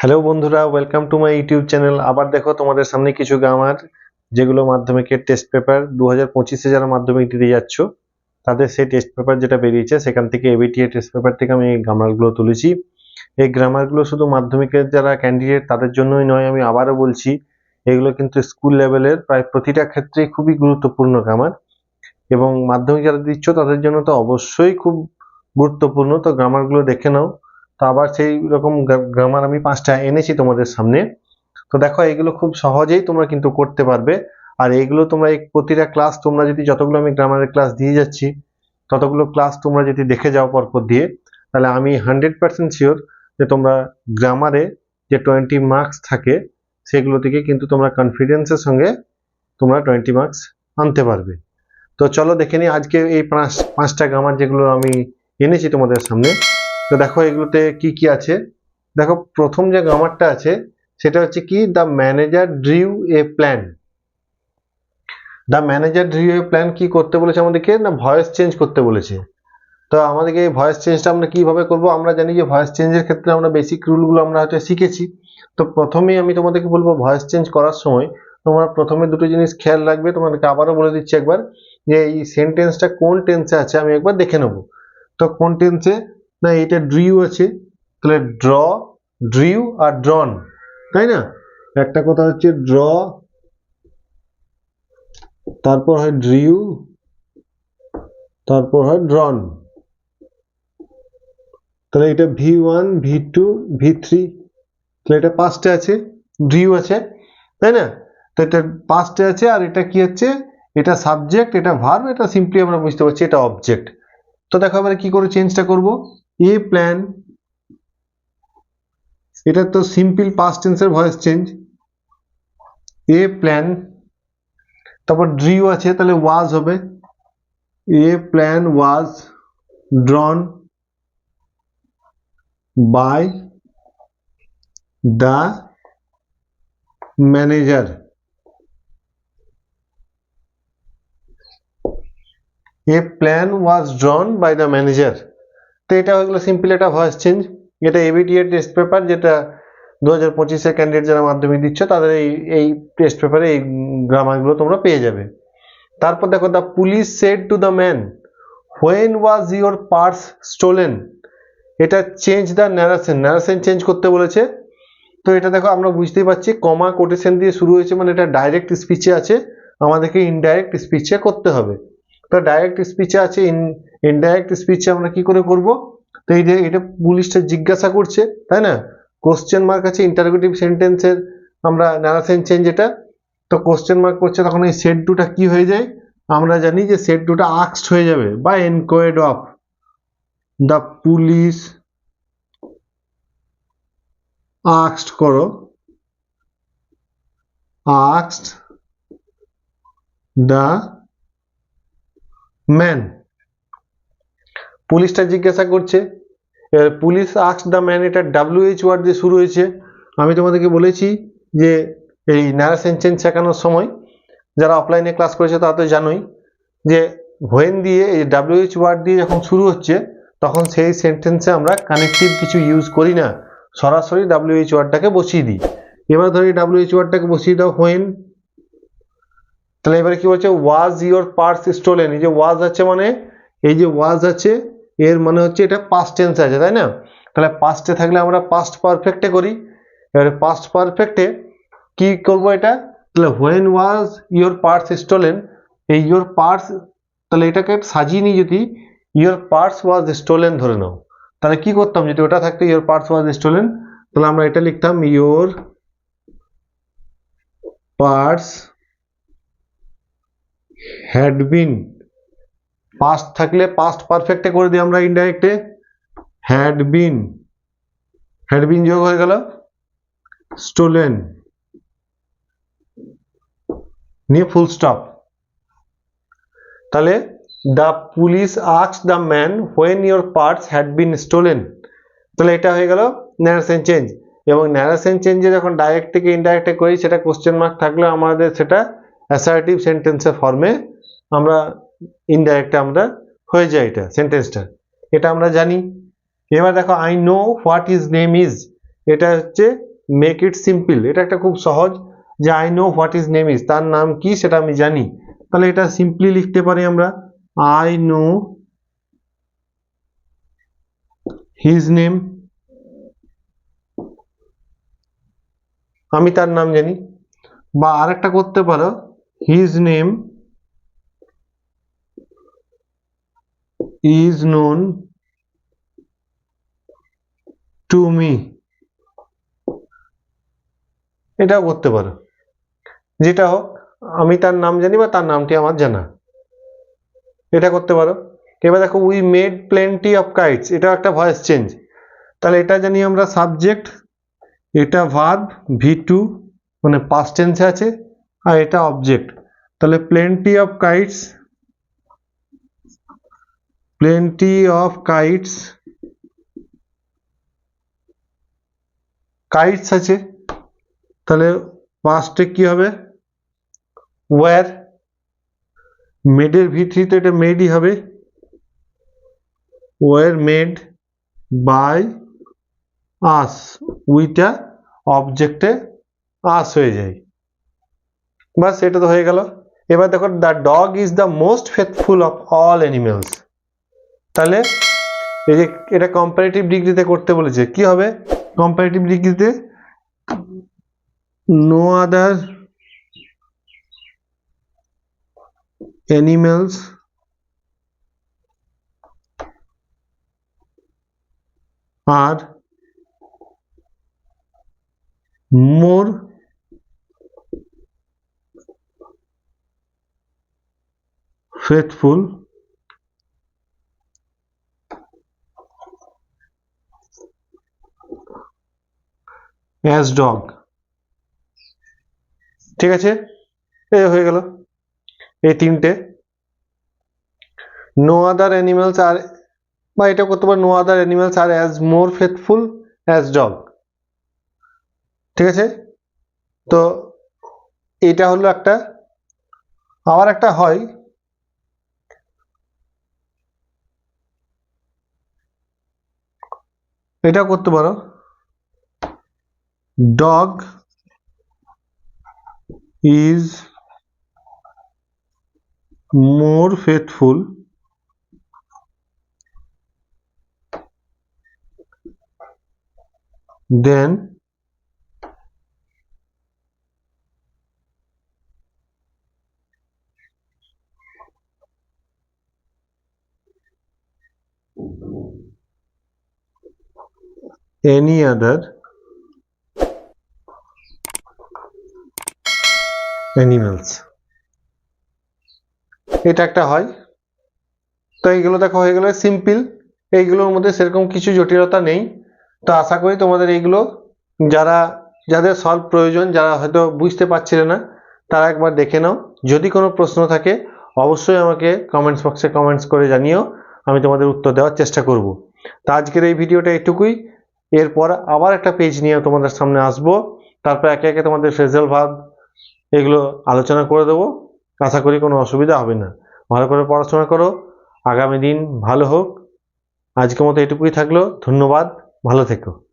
Hello বন্ধুরা welcome to my YouTube channel আবার দেখো তোমাদের সামনে কিছু গ্রামার যেগুলো মাধ্যমিকের টেস্ট পেপার দু হাজার পঁচিশে যারা মাধ্যমিক দিতে যাচ্ছ, তাদের সেই টেস্ট পেপার যেটা বেরিয়েছে, সেখান থেকে এবিটিএ টেস্ট পেপার থেকে আমি এই গ্রামারগুলো তুলেছি। এই গ্রামারগুলো শুধু মাধ্যমিকের যারা ক্যান্ডিডেট তাদের জন্যই নয়, আমি আবারও বলছি, এগুলো কিন্তু স্কুল লেভেলের প্রায় প্রতিটা ক্ষেত্রে খুবই গুরুত্বপূর্ণ গ্রামার এবং মাধ্যমিক যারা দিচ্ছ, তাদের জন্য তো অবশ্যই খুব গুরুত্বপূর্ণ। তো গ্রামারগুলো দেখে নাও। তো আবার সেই রকম গ্রামার আমি পাঁচটা এনেছি তোমাদের সামনে। তো দেখো, এগুলো খুব সহজেই তোমরা কিন্তু করতে পারবে। আর এগুলো তোমরা এই প্রতিটা ক্লাস তোমরা যদি যতগুলো আমি গ্রামারের ক্লাস দিয়ে যাচ্ছি, ততগুলো ক্লাস তোমরা যদি দেখে যাও পরপর দিয়ে, তাহলে আমি হান্ড্রেড পার্সেন্ট শিওর যে তোমরা গ্রামারে যে টোয়েন্টি মার্কস থাকে, সেগুলো থেকে কিন্তু তোমরা কনফিডেন্সের সঙ্গে তোমরা টোয়েন্টি মার্কস আনতে পারবে। তো চলো দেখে নিই, আজকে এই পাঁচ, পাঁচটা গ্রামার যেগুলো আমি এনেছি তোমাদের সামনে তো দেখো এগুলোতে কি কি আছে? দেখো প্রথম যে গ্রামারটা আছে, সেটা হচ্ছে কি? The manager drew a plan the manager drew a plan কি করতে বলেছে আমাদেরকে? না ভয়েস চেঞ্জ করতে বলেছে। তো আমাদেরকে এই ভয়েস চেঞ্জটা আমরা কীভাবে করব? আমরা জানি যে ভয়েস চেঞ্জের ক্ষেত্রে আমরা বেসিক রুলগুলো আমরা হয়তো শিখেছি। তো প্রথমেই আমি তোমাদেরকে বলব ভয়েস চেঞ্জ করার সময় তোমরা প্রথমে দুটো জিনিস খেয়াল রাখবে। তোমাদেরকে আবারও বলে দিচ্ছি একবার যে এই সেন্টেন্সটা কোন টেন্সে আছে আমি একবার দেখে নেব। তো কোন টেন্সে না, এটা ড্রিউ আছে। তাহলে ড্র ড্রিউ আর ড্রন তাই না? একটা কথা হচ্ছে ড্র তারপর হয় ড্রিউ তারপর হয় ড্রন তাহলে এটা V one V two V three তাহলে এটা পাঁচটা আছে ড্রিউ আছে, তাই না? তো এটা পাঁচটা আছে আর এটা কি হচ্ছে? এটা সাবজেক্ট এটা ভার্ব এটা সিম্পলি আমরা বুঝতে পারছি এটা অবজেক্ট তো দেখো এবারে কি করে চেঞ্জটা করব? এ প্ল্যান, এটা তো সিম্পল পাস্ট টেন্সের ভয়েস চেঞ্জ এ প্ল্যান, তারপর ড্রিউ আছে, তাহলে ওয়াজ হবে। A plan was drawn by the manager a plan was drawn by the manager তো এটা হয়ে গেলো সিম্পল একটা ভয়েস চেঞ্জ এটা এবিটিএ টেস্ট পেপার যেটা দু হাজার পঁচিশের ক্যান্ডিডেট যারা মাধ্যমিক দিচ্ছ, তাদের এই এই টেস্ট পেপারে এই গ্রামারগুলো তোমরা পেয়ে যাবে। তারপর দেখো the police said to the man when was your purse stolen এটা change the narration narration change করতে বলেছে। তো এটা দেখো, আমরা বুঝতেই পারছি কমা কোটেশন দিয়ে শুরু হয়েছে মানে এটা ডাইরেক্ট স্পিচে আছে। আমাদেরকে ইনডাইরেক্ট স্পিচে করতে হবে। তো ডাইরেক্ট স্পিচে আছে ইন ইনডাইরেক্ট স্পিচে আমরা কি করে করব? তো এই যে, এটা পুলিশটা জিজ্ঞাসা করছে, তাই না? কোশ্চেন মার্ক আছে ইন্টারোগেটিভ সেন্টেন্সের আমরা ন্যারেশন চেঞ্জ এটা। তো কোশ্চেন মার্ক করছে, তখন এই সেট টুটা কি হয়ে যায়? আমরা জানি যে সেট টুটা আক্সড হয়ে যাবে, বা এনকোয়েড অফ দ্য পুলিশ আক্সড করো। আক্সড দ্য ম্যান পুলিশটা জিজ্ঞাসা করছে পুলিশ আক্স দ্য ম্যান এটা ডাব্লিউএইচ ওয়ার্ড দিয়ে শুরু হয়েছে। আমি তোমাদেরকে বলেছি যে এই ন্যারেশন চেঞ্জ শেখানোর সময় যারা অফলাইনে ক্লাস করেছে তারা তো জানোই যে হোয়েন দিয়ে এই ডাব্লিউএইচ ওয়ার্ড দিয়ে যখন শুরু হচ্ছে, তখন সেই সেন্টেন্সে আমরা কানেকটিভ কিছু ইউজ করি না। সরাসরি ডাব্লিউএইচ ওয়ার্ডটাকে বসিয়ে দিই। এবার ধরি ডাব্লিউএইচ ওয়ার্ডটাকে বসিয়ে দাও হোয়েন তাহলে এবারে কি বলছে ওয়াজ ইওর পার্স স্টোলেন এই যে ওয়াজ আছে মানে এই যে ওয়াজ আছে, এর মানে হচ্ছে এটা পাস্ট টেন্স আছে, তাই না? তাহলে পাস্টে থাকলে আমরা পাস্ট পারফেক্টে করি। এবারে পাস্ট পারফেক্টে কি করব এটা? তাহলে when was your purse stolen এই ইওর পার্স তাহলে এটাকে সাজিয়ে নিই যদি ইওর পার্স ওয়াজ স্টোলেন ধরে নাও। তাহলে কি করতাম যদি ওটা থাকতো ইওর পার্স ওয়াজ স্টোলেন তাহলে আমরা এটা লিখতাম your purse had been past থাকলে পাস্ট পারফেক্টে করে দিই আমরা ইনডাইরেক্টে হ্যাড বিন হ্যাড বিন যোগ হয়ে গেল স্টোলেন নিয়ে ফুল স্টপ তাহলে the police আক্স the man when your purse had been stolen তাহলে এটা হয়ে গেল ন্যারেশন চেঞ্জ এবং ন্যারেশন চেঞ্জে যখন ডাইরেক্ট থেকে ইনডাইরেক্টে করি, সেটা কোশ্চেন মার্ক থাকলেও আমাদের সেটা অ্যাসার্টিভ সেন্টেন্সের ফর্মে আমরা ইনডাইরেক্টে আমরা হয়ে যায় এটা সেন্টেন্সটা এটা আমরা জানি। এবার দেখো I know what is name is এটা হচ্ছে মেক ইট সিম্পল এটা একটা খুব সহজ যে I know what is name is তার নাম কি সেটা আমি জানি। তাহলে এটা সিম্পলি লিখতে পারি আমরা। আই নো হিজ নেম আমি তার নাম জানি। বা আরেকটা করতে পারো। His name is known to me এটাও করতে পারো। যেটা হোক, আমি তার নাম জানি বা তার নামটি আমার জানা। এটা করতে পারো। এবার দেখো we made plenty of kites এটা একটা ভয়েস চেঞ্জ তাহলে এটা জানি আমরা সাবজেক্ট এটা ভার্ব ভি টু মানে পাস্ট টেন্সে আছে। আর এটা অবজেক্ট তাহলে plenty of kites plenty of kites kites আছে। তাহলে পাস্টে কি হবে? ওয়ার মেডের ভি থ্রি তো এটা মেডই হবে। ওয়ার মেড বাই আস উইটা অবজেক্টে আস হয়ে যায়। বাস এটা তো হয়ে গেল। এবার দেখো the dog is the most faithful of all animals তাহলে এই যে এটা কম্পারেটিভ ডিগ্রিতে করতে বলেছে, কি হবে? কম্পারেটিভ ডিগ্রিতে no other animals are more faithful as dog. ঠিক আছে? এই হয়ে গেল। এই তিনটে। নো আদার অ্যানিমালস আর বা এটা করতে পারো no other animals are as more faithful as dog ঠিক আছে? তো এটা হলো একটা, আবার একটা হয়। এটা করতে পারো। Dog is more faithful than any other? Animals. এটা একটা হয়। তো এইগুলো দেখো, হয়ে গেলে সিম্পল এইগুলোর মধ্যে সেরকম কিছু জটিলতা নেই। তো আশা করি তোমাদের এইগুলো যারা, যাদের সলভ প্রয়োজন, যারা হয়তো বুঝতে পারছিলে না, তারা একবার দেখে নাও। যদি কোনো প্রশ্ন থাকে, অবশ্যই আমাকে কমেন্টস বক্সে কমেন্টস করে জানিও। আমি তোমাদের উত্তর দেওয়ার চেষ্টা করব। তা আজকের এই ভিডিওটা এটুকুই। এরপর আবার একটা পেজ নিয়ে তোমাদের সামনে আসব। তারপর একে একে তোমাদের ফেজাল ভাব এগুলো আলোচনা করে দেবো। আশা করি কোনো অসুবিধা হবে না। ভালো করে পড়াশোনা করো। আগামী দিন ভালো হোক। আজকের মতো এটুকুই থাকল। ধন্যবাদ। ভালো থেকো।